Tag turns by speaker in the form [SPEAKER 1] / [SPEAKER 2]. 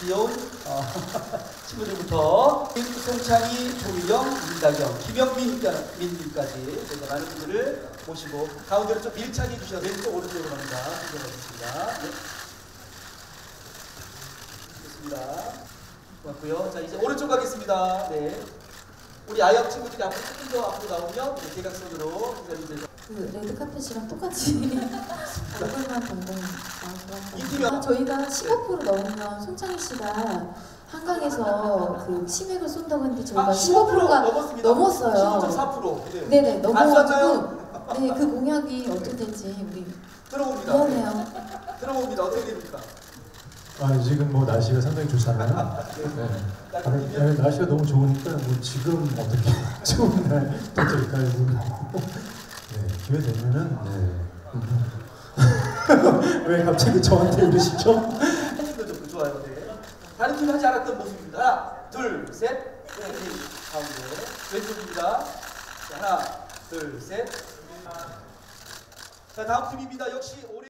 [SPEAKER 1] 귀여운 어, 친구들부터 송창희, 조미경, 민다경, 김영민 민까지 저희가 많은 분들을 모시고 가운데로 좀 밀착해 주셔서 왼쪽 오른쪽으로 갑니다. 드리겠습니다. 네. 좋습니다. 고맙고요. 자 이제 오른쪽 가겠습니다. 네. 우리 아역 친구들이 앞으로 조금 더 앞으로 나오면 이제 대각선으로 기다리면서
[SPEAKER 2] 그 레드카펫이랑 똑같이 얼굴만
[SPEAKER 1] 인기가-
[SPEAKER 2] 나왔어요. 저희가 15% 넘으면 손창희 씨가 한강에서 그 치맥을 쏜다고 했는데 저희가 15%가
[SPEAKER 1] 넘었습니다.
[SPEAKER 2] 넘었어요.
[SPEAKER 1] 15.4% 네네.
[SPEAKER 2] 넘어가지고
[SPEAKER 1] 쐈나요?
[SPEAKER 2] 네그 공약이 어떻게 될지 우리
[SPEAKER 1] 들어봅니다.
[SPEAKER 2] 미안해요.
[SPEAKER 1] 들어봅니다. 어떻게 됩니까?
[SPEAKER 3] 아 지금 뭐 날씨가 상당히 좋잖아요. 네. 아, 네, 날씨가 너무 좋으니까 뭐 지금 어떻게 좋은 날 도착할까요? 네, 기회 되면은 네. 왜 갑자기 저한테 이러시죠?
[SPEAKER 1] 거죠. 그 좋아요. 네. 다른 팀이 하지 않았던 모습입니다. 둘, 셋. 네, 네. 가운데 왼쪽입니다. 자, 하나, 둘, 셋. 자 다음 팀입니다. 역시 올해